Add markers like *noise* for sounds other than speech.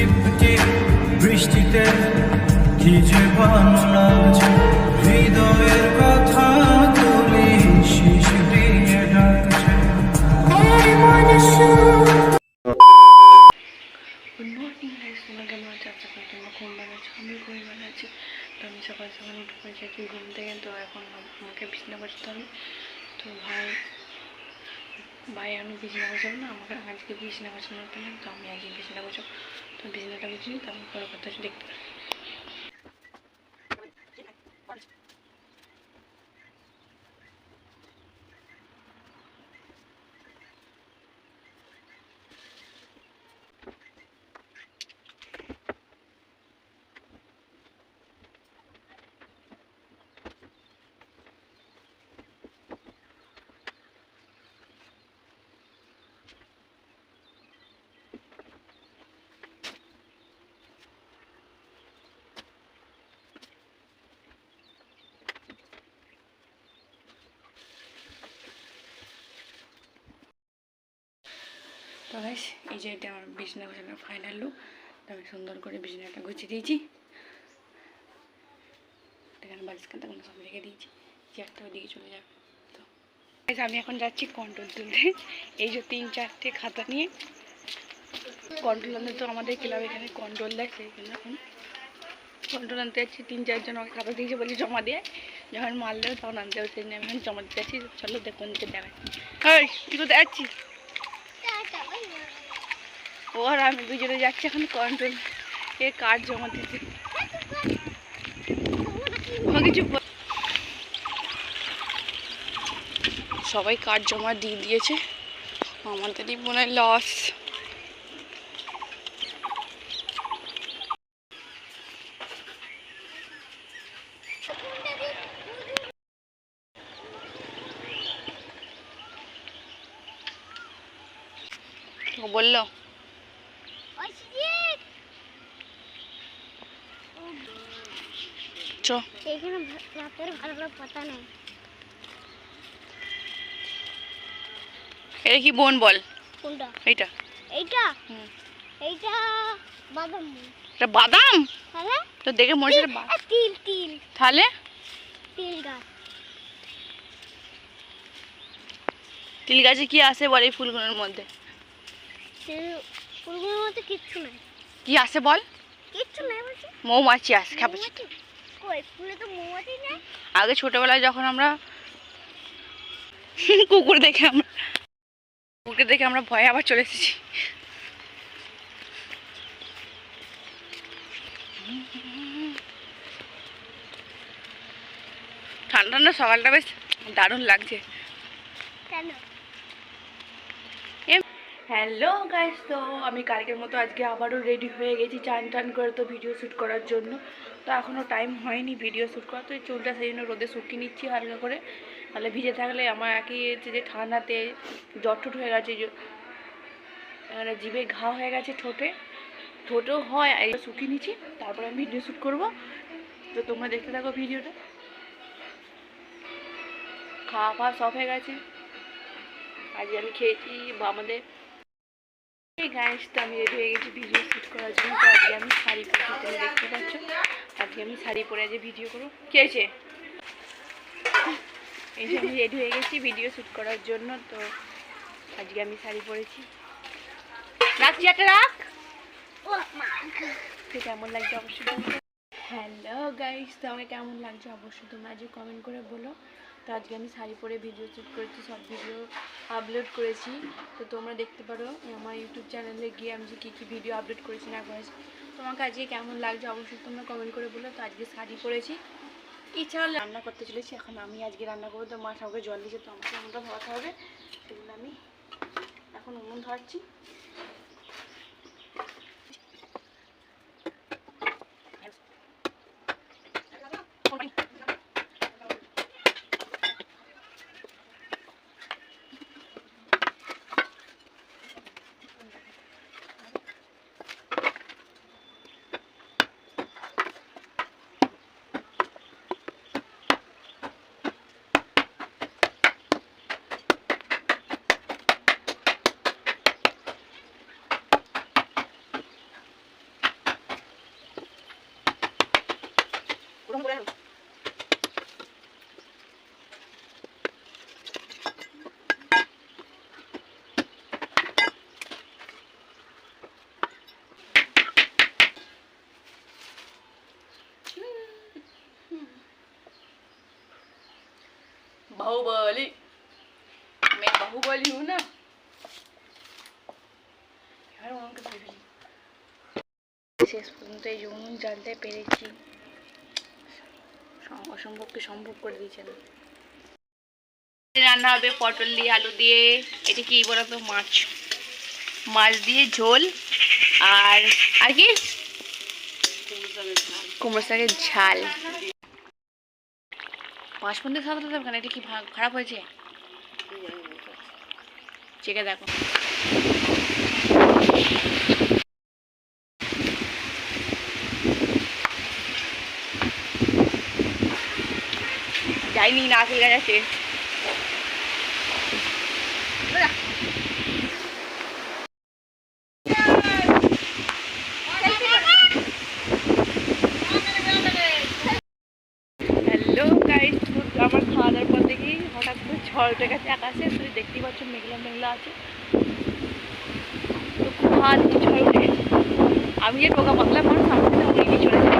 টিপ বৃষ্টিতে কি যে হৃদয়ের কথা তুলি শেষ দিয়ে ডাকছে। আছো? আমি তো আমি সকাল সকাল উঠে পড়েছি ঘুম থেকে তো এখন আমাকে বিছনা বসতে হবে। তো ভাই ভাই আমি বিছনা বসাবো না? আমাকে আজকে বিছনা বসানো না তো আমি আজকে বিছনা বসাবো। তো বিছনাটা বুঝিনি তারপর আমি পরে কথা দেখতে গাইস এই যে এটা আমার বিছনা গোছানোর ফাইনাল লুক আমি সুন্দর করে বিছনাটা গুছিয়ে দিয়েছি। এখানে বালিশ কান্তাগুলো সব রেখে দিয়েছি। চেয়ারটা ওদিকে চলে যাবে। তো আমি এখন যাচ্ছি কন্ট্রোল তুলতে। এই যে তিন চারটে খাতা নিয়ে। কন্ট্রোল আনতে তো আমাদের ক্লাব এখানে কন্ট্রোল দেয় সেই জন্য এখন কন্ট্রোল আনতে যাচ্ছি। তিন চারজন আমাকে খাতা দিয়েছে বলি জমা দিয়ে। যখন দেবে তখন আনতে হবে সেই জন্য আমি এখন জমা দিতে যাচ্ছি। চলো দেখুন তুই কোথায় যাচ্ছিস? ও আমি দুজনে যাচ্ছি এখন কন্ট্রোল এ কার্ড জমা দিতে। সবাই কার্ড জমা দিয়ে দিয়েছে? আমাদেরই মনে হয় লস বলল চ এখানে রাতের ভালো করে পাতা নেই। এটা কি বোন বল? কোনটা? এইটা। এইটা? এইটা বাদাম। এটা বাদাম? তাহলে? তো দেখে মনে হচ্ছে তিল তিল। তাহলে? তিল গাছ। তিল গাছে কি আসে বল এই ফুলগুলোর মধ্যে? ফুলগুলোর মধ্যে কিচ্ছু নাই। কি আসে বল? কিচ্ছু নাই বলছি। মৌমাছি আসে খাবে আগে ছোটবেলায় যখন আমরা *laughs* কুকুর দেখে আমরা কুকুর দেখে আমরা ভয়ে আবার চলে এসেছি। ঠান্ডা ঠান্ডা সকালটা বেশ দারুণ লাগছে। হ্যালো গাইস তো আমি কালকের মতো আজকে আবারও রেডি হয়ে গেছি চান টান করে তো ভিডিও শ্যুট করার জন্য। তো এখনও টাইম হয়নি ভিডিও শ্যুট করা তো এই চুলটা সেই জন্য রোদে শুকিয়ে নিচ্ছি হালকা করে। তাহলে ভিজে থাকলে আমার একই হচ্ছে যে ঠান্ডাতে জটটুট হয়ে গেছে এবারে জিভে ঘা হয়ে গেছে ঠোঁটে। ঠোঁটেও হয়, এই শুকিয়ে নিচ্ছি, তারপরে আমি ভিডিও শ্যুট করব। তো তোমরা দেখতে থাকো ভিডিওটা খাওয়া খাওয়া সব হয়ে গেছে। আজকে আমি খেয়েছি বা আমাদের গাইস তো আমি রেডি হয়ে গেছি ভিডিও শ্যুট করার জন্য। তো আজকে আমি শাড়ি পরেছি তুমি দেখতে পাচ্ছ? আজকে আমি শাড়ি পরে আজকে ভিডিও করব। কে আছে এই যে আমি রেডি হয়ে গেছি ভিডিও শ্যুট করার জন্য, তো আজকে আমি শাড়ি পরেছি। রাখছি একটা রাখ। তো কেমন লাগছে অবশ্যই হ্যালো গাইস তো আমাকে কেমন লাগছে অবশ্যই তোমরা আজকে কমেন্ট করে বলো। তো আজকে আমি শাড়ি পরে ভিডিও শ্যুট করেছি, সব ভিডিও আপলোড করেছি। তো তোমরা দেখতে পারো আমার ইউটিউব চ্যানেলে গিয়ে আমি যে কী কী ভিডিও আপলোড করেছি না করেছি। তোমাকে আজকে কেমন লাগছে অবশ্যই তোমরা কমেন্ট করে বলো। তো আজকে শাড়ি পরেছি। ইচ্ছা রান্না করতে চলেছি, এখন আমি আজকে রান্না করব। তো মা সবাইকে জল দিয়েছে, তো আমাকে উনুনটা ধরাতে হবে। সেগুলো আমি এখন উনুন ধরাচ্ছি બાહુબલી મેં બાહુબલી હું ના আর আমাকে ভেবে শেষ পর্যন্ত এই জমুন জানতে পেরেছি। অসম্ভবকে সম্ভব করে দিয়েছেন রান্না হবে পটল দিয়ে, আলু দিয়ে, এটা কি বলতো, মাছ। মাছ দিয়ে ঝোল আর আর কি? কুমড়ো শাকের ঝাল। পাঁচ পন্দের সাথে দেবে কেন? এটা কি খারাপ হয়েছে? চেকে দেখো। যাইনি নারকেল গাছ। আছে হ্যালো গাইস আমার খাওয়া দাওয়ার পর দেখি হঠাৎ করে ঝড় উঠে গেছে। আকাশে তুমি দেখতেই পাচ্ছ মেঘলা মেঘলা আছে। তো খুব ভালো ঝড় উঠে আমি যে টোকা পাতলা মানুষ আমার তো এগিয়ে চলে যাই